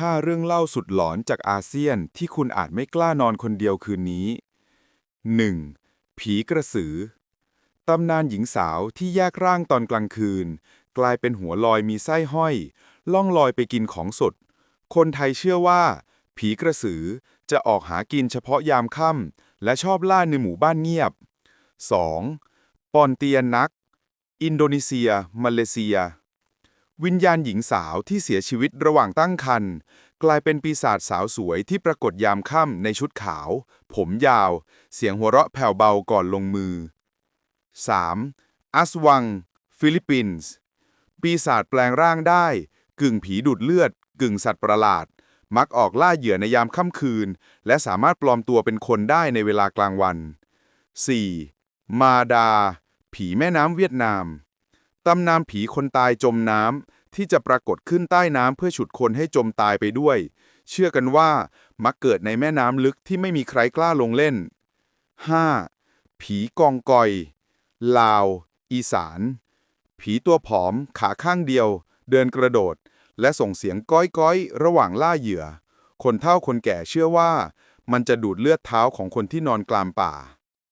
5 เรื่องเล่าสุดหลอนจากอาเซียนที่คุณอาจไม่กล้านอนคนเดียวคืนนี้ 1. ผีกระสือ ตำนานหญิงสาวที่แยกร่างตอนกลางคืน กลายเป็นหัวลอยมีไส้ห้อย ล่องลอยไปกินของสด คนไทยเชื่อว่า ผีกระสือจะออกหากินเฉพาะยามค่ำและชอบล่าในหมู่บ้านเงียบ 2. ปอนเตียนนัก อินโดนีเซีย มาเลเซีย วิญญาณหญิงสาวที่เสียชีวิตระหว่างตั้งครรภ์กลายเป็นปีศาจสาวสวยที่ปรากฏยามค่ำในชุดขาว ผมยาว เสียงหัวเราะแผ่วเบาก่อนลงมือ 3. อัสวัง ฟิลิปปินส์ ปีศาจแปลงร่างได้ กึ่งผีดูดเลือด กึ่งสัตว์ประหลาด มักออกล่าเหยื่อในยามค่ำคืน และสามารถปลอมตัวเป็นคนได้ในเวลากลางวัน 4. มาดา ผีแม่น้ำเวียดนาม ตำนานผีคนตายจมน้ำที่จะปรากฏขึ้นใต้น้ำเพื่อฉุดคนให้จมตายไปด้วย เชื่อกันว่ามักเกิดในแม่น้ำลึกที่ไม่มีใครกล้าลงเล่น 5. ผีกองกอย ลาว อีสาน ผีตัวผอม ขาข้างเดียว เดินกระโดด และส่งเสียงก้อยก้อยๆระหว่างล่าเหยื่อ คนเฒ่าคนแก่เชื่อว่า มันจะดูดเลือดเท้าของคนที่นอนกลามป่า